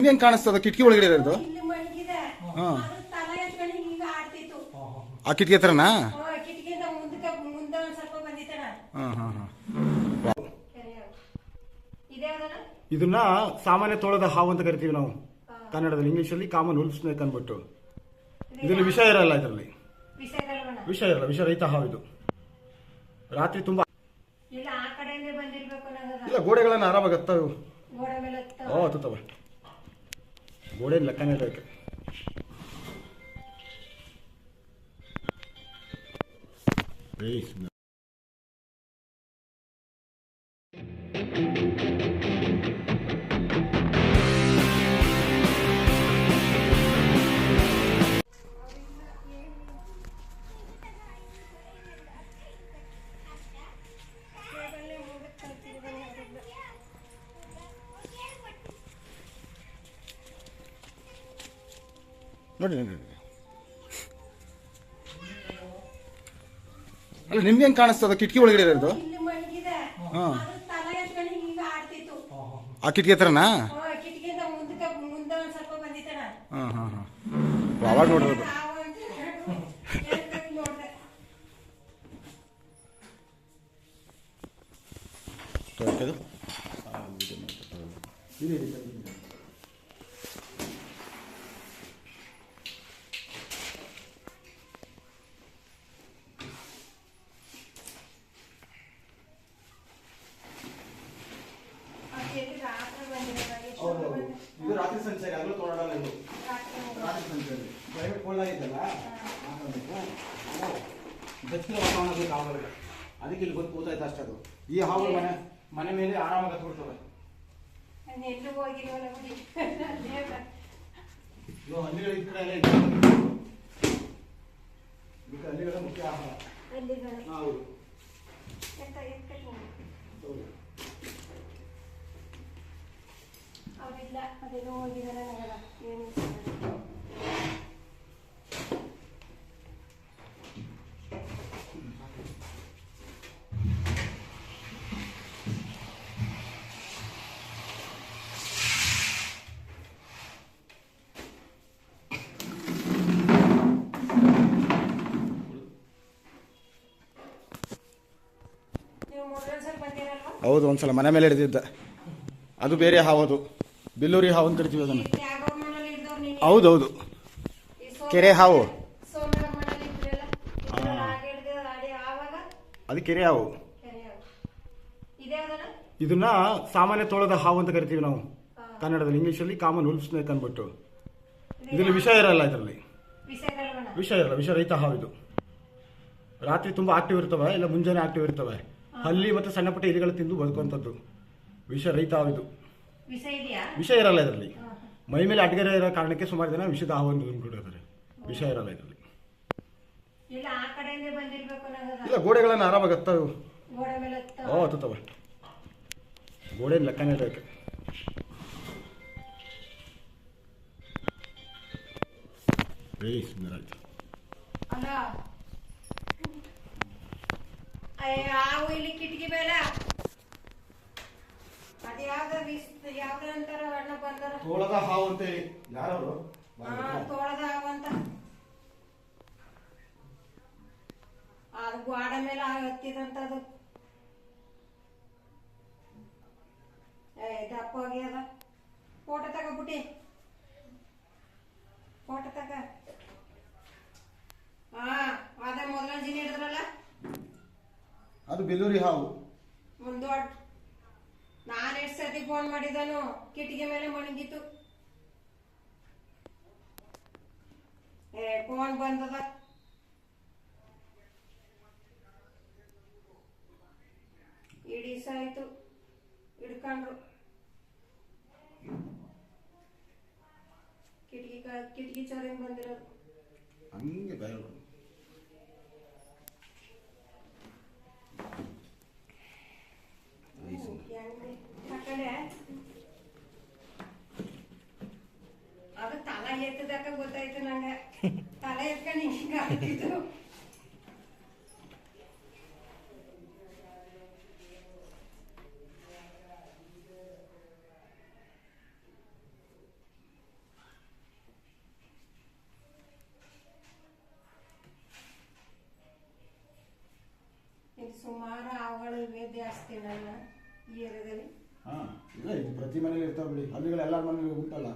ಹೆಂಗ್ ಕಾಣಿಸ್ತದ? ಕಿಟಕಿ ಒಳಗಡೆ ಇರೋದು? ಹಾ. ಆ ಕಿಟಕಿ ಹತ್ರನಾ? ಹಾ, ಹಾ ಹಾ ಹಾ. ಇದೇ ಇದನ್ನ ಸಾಮಾನ್ಯ ತೋಳದ ಹಾವು ಅಂತ ಕರಿತೀವಿ ನಾವು. ಕನ್ನಡದಲ್ಲಿ ಇಂಗ್ಲಿಷಲ್ಲಿ ಕಾಮನ್ ಉಲ್ಫ್ ಸ್ನೇಕ್ ಅಂದ್ಬಿಟ್ಟು ಇದರಲ್ಲಿ ವಿಷ ಇರಲ್ಲ ಇದರಲ್ಲಿ. ವಿಷ ಇರಲ್ಲ ರೈತ ಹಾವು ಇದು. ರಾತ್ರಿ ತುಂಬಾ ಇಲ್ಲ ಆ ಕಡೆಯಿಂದ ಬಂದಿರ್ಬೇಕು ಅನ್ನೋದದ ಇಲ್ಲ ಗೋಡೆಗಳನ್ನ ಆರಾಮಾಗಿ ಹತ್ತವು. ಗೋಡೆ ಮೇಲೆ ಹತ್ತ ಓ ಹತ್ತುತ್ತವೆ. ಗೋಡೆ ಲೆಕ್ಕನೇ ಇಲ್ಲ ಇದಕ್ಕೆ ಏಯ್ ನೋಡಿ ನೋಡಿ. ಅಲ್ಲ ನಿಮ್ಗೆ ಹೆಂಗ್ ಕಾಣಿಸ್ತದ? ಕಿಟಕಿ ಒಳಗಡೆ ಇರೋದು? ಹಾ. ಆ ಕಿಟಕಿ ಹತ್ರನಾ? ಹಾಂ ಹಾಂ ಹಾಂ ಮುಂದೆ ಒಂದ್ ಸ್ವಲ್ಪ ಬಂದಿತ್ತಣ ಹಾ ಹಾ ಹಾ. ಅವಾಗ ನೋಡಿರೋದು. ನಾವು ಅಂತ ಹೇಳ್ಬೇಕು ನೋಡ್ದೆ ತೋರ್ಸೋದು? ಅದು ಎಲ್ಲಿ ರಾತ್ರಿ ಬಂದಿರೋದ ಎಷ್ಟು ಹೌದು, ಹೌದು. ಬಂದಿದೆ? ಇದು ರಾತ್ರಿ ಸಂಚಾರಿ ಆಗಲೂ ತೋಡಲ್ಲ ಇದು ರಾತ್ರಿ ಬಂದಿದೆ. ರಾತ್ರಿ ಸಂಚಾರಿ ಕ್ಲೈಮೇಟ್ ಕೋಲ್ಡ್ ಆಗಿದ್ದಲ್ಲ ಬೆಚ್ಚಲ ವಾತಾವರಣ ಬೇಕು ಹಾವುಗಳಿಗೆ ಅದಕ್ಕೆ ಇಲ್ಲಿ ಬಂದು ಕೂತಾಯ್ತು ಅಷ್ಟೇ ಅದು ಈ ಹಾವು ಮನೆ ಮನೆ ಮೇಲೆ ಆರಾಮಾಗಿ ಹತ್ಬಿಡ್ತವೆ ನಾನು ಎಲ್ಲೂ ಹೋಗಿಲ್ವಲ್ಲ ಬಿಡಿ ಅಲ್ಲೇ ಬ- ಇದು ಹಳ್ಳಿಗಳ ಈ ಕಡೆ ಎಲ್ಲ ಇದೆ ಇದಕ್ಕೆ ಹಳ್ಳಿಗಳ ಮುಖ್ಯ ಆಹಾರ ಎಲ್ಲಿದ್ದಾನೆ? ಹೌದು ಎತ್ತ- ಎತ್ತಕ್ಕೆ ಹೋಗು. ಹೌದು ಅವ್ರಿಲ್ಲ ಅದೇನೋ ಹೋಗಿದ್ದಾರೆ ಏನು ಹೌದು ಒಂದ್ಸಲ ಮನೆ ಮೇಲೆ ಹಿಡಿದಿದ್ದ. ಅದು ಬೇರೆ ಹಾವದು. ಬಿಲ್ಲೂರಿ ಹಾವು ಅಂತ ಕರಿತೀವಿ ಅದನ್ನು. ಹೌದೌದು. ಕೆರೆ ಹಾವು. ಅದು ಕೆರೆ ಹಾವು? ಇದನ್ನ ಸಾಮಾನ್ಯ ತೋಳದ ಹಾವು ಅಂತ ಕರಿತೀವಿ ನಾವು. ಕನ್ನಡದಲ್ಲಿ ಇಂಗ್ಲೀಷಲ್ಲಿ ಕಾಮನ್ ಉಲ್ಫ್ ಸ್ನೇಕ್ ಅಂದ್ಬಿಟ್ಟು ಇದು ಇದರಲ್ಲಿ ವಿಷ ಇರಲ್ಲ ಇದರಲ್ಲಿ? ವಿಷ ಇರಲ್ಲ ರೈತ ಹಾವು ಇದು. ರಾತ್ರಿ ತುಂಬಾ ಆಕ್ಟಿವ್ ಇರ್ತವೆ ಇಲ್ಲ ಮುಂಜಾನೆ ಆಕ್ಟಿವ್ ಇರ್ತವೆ. ಹಲ್ಲಿ ಮತ್ತೆ ಸಣ್ಣ ಪುಟ್ಟ ಇಲಿಗಳು ತಿಂದು ಬದುಕುವಂಥದ್ದು. ವಿಷ ಹಾವು ಇದು. ವಿಷ ಇದೆಯಾ? ವಿಷ ಇರಲ್ಲ ಇದರಲ್ಲಿ. ಮೈ ಮೇಲೆ ಅಡ್ಗೆರೆ ಇರೋ ಕಾರಣಕ್ಕೆ ಸುಮಾರು ಜನ ವಿಷದ ಆಹ್ವಾನ ಅಂದ್ಕೊಂಡಿರ್ತಾರೆ ವಿಷ ಇರಲ್ಲ ಇದರಲ್ಲಿ. ಇಲ್ಲ ಆ ಗೋಡೆಗಳನ್ನ ಆರಾಮಾಗಿ ಹತ್ತವು ಓ ಹತ್ತುತ್ತವೆ. ಗೋಡೆ ಲೆಕ್ಕನೇ ಇದಕ್ಕೆ ಏಯ್ ಸುಮ್ಮನೆ ಆಯ್ತು ಅಲ್ಲ. ಅಯ್ಯ, ಹಾವು ಇಲ್ಲಿ ಕಿಟಕಿ ಮೇಲೆ ತೋಳದ ಹಾವು ಅಂತ ಹೇಳಿ. ಯಾರವರು? ತೋಳದ ಹಾವು ಅಂತ. ಅದು ಗೋಡೆ ಮೇಲೆ ಹತ್ತಿದಂತದು ದಪ್ಪ ಆಗ್ಯದ ಫೋಟೋ ತಗೋಬಿಟ್ಟಿ ಫೋಟೋ ತಗ. ಹಾ ಅದೇ ಮೊದಲ ಜಿನ ಹಿಡಿದ್ರಲ್ಲ? ಅದು ಬೆಲ್ಲೂರಿ ಹಾವು. ಮಾಡಿದನು? ಕಿಟಿಗೆ ಮೇಲೆ ಮಣಗಿತ್ತು ಏ ಫೋನ್ ಬಂದದ? ಇಡೀ ಸಾಯ್ತು ಹಿಡ್ಕೊಂಡ್ರು. ಕಿಟಕಿ ಕಿಟಕಿ ಚೋರಿಂಗ್ ಬಂದಿರೋದು. ಹಂಗೆ ಬೇರೆ ಗೊತ್ತಾಯ್ತು ನಂಗೆ. ತಲೆ ಎತ್ಕೊಂಡು ಹಿಂಗ ಸುಮಾರು ಆಗಳು ಇವೆ ಜಾಸ್ತಿ ನನ್ನ ಈ ಏರಿಯಾದಲ್ಲಿ. ಪ್ರತಿ ಮನೇಲಿ ಇರ್ತಾವೆ ಬಿಡಿ. ಹಳ್ಳಿಗಳು ಎಲ್ಲರ ಮನೇಲಿ ಉಂಟಲ್ಲ?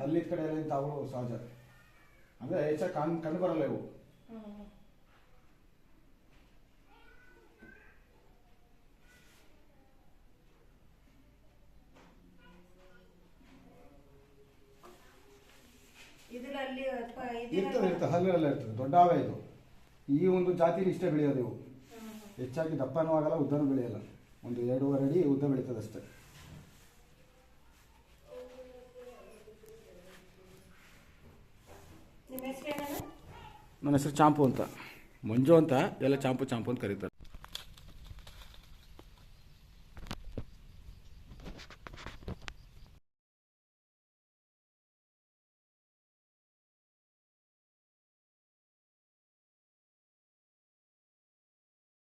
ಹಳ್ಳಿ ಕಡೆ ಎಲ್ಲ ಇಂತಾವು ಸಹಜ ಅಂದರೆ ಹೆಚ್ಚಾಗಿ ಕಾಣ್ ಕಂಡು ಬರಲ್ಲ ಇವು ಹ್ಮ್. ಇದ್ರಲ್ಲಿ ಪ- ಇರ್ತದೆ ಇದಿರಲ್ಲ? ಇರ್ತದೆ ಹಳ್ಳಿಗಳೆಲ್ಲ ಇರ್ತದೆ ದೊಡ್ಡ ಹಾವೇ ಇದು ಈ ಒಂದು ಜಾತಿಲಿ ಇಷ್ಟೇ ಬೆಳೆಯೋದು ಇವು ಹ್ಮ್. ಹೆಚ್ಚಾಗಿ ದಪ್ಪನೂ ಆಗಲ್ಲ ಉದ್ದನೂ ಬೆಳೆಯಲ್ಲ ಒಂದು ಎರಡೂವರೆ ಅಡಿ ಉದ್ದ ಬೆಳೀತದೆ ಅಷ್ಟೇ ನನ್ನ ಹೆಸರು ಚಾಂಪು ಅಂತ. ಮಂಜು ಅಂತ ಎಲ್ಲ ಚಾಂಪು ಚಾಂಪು ಅಂತ ಕರೀತಾರೆ.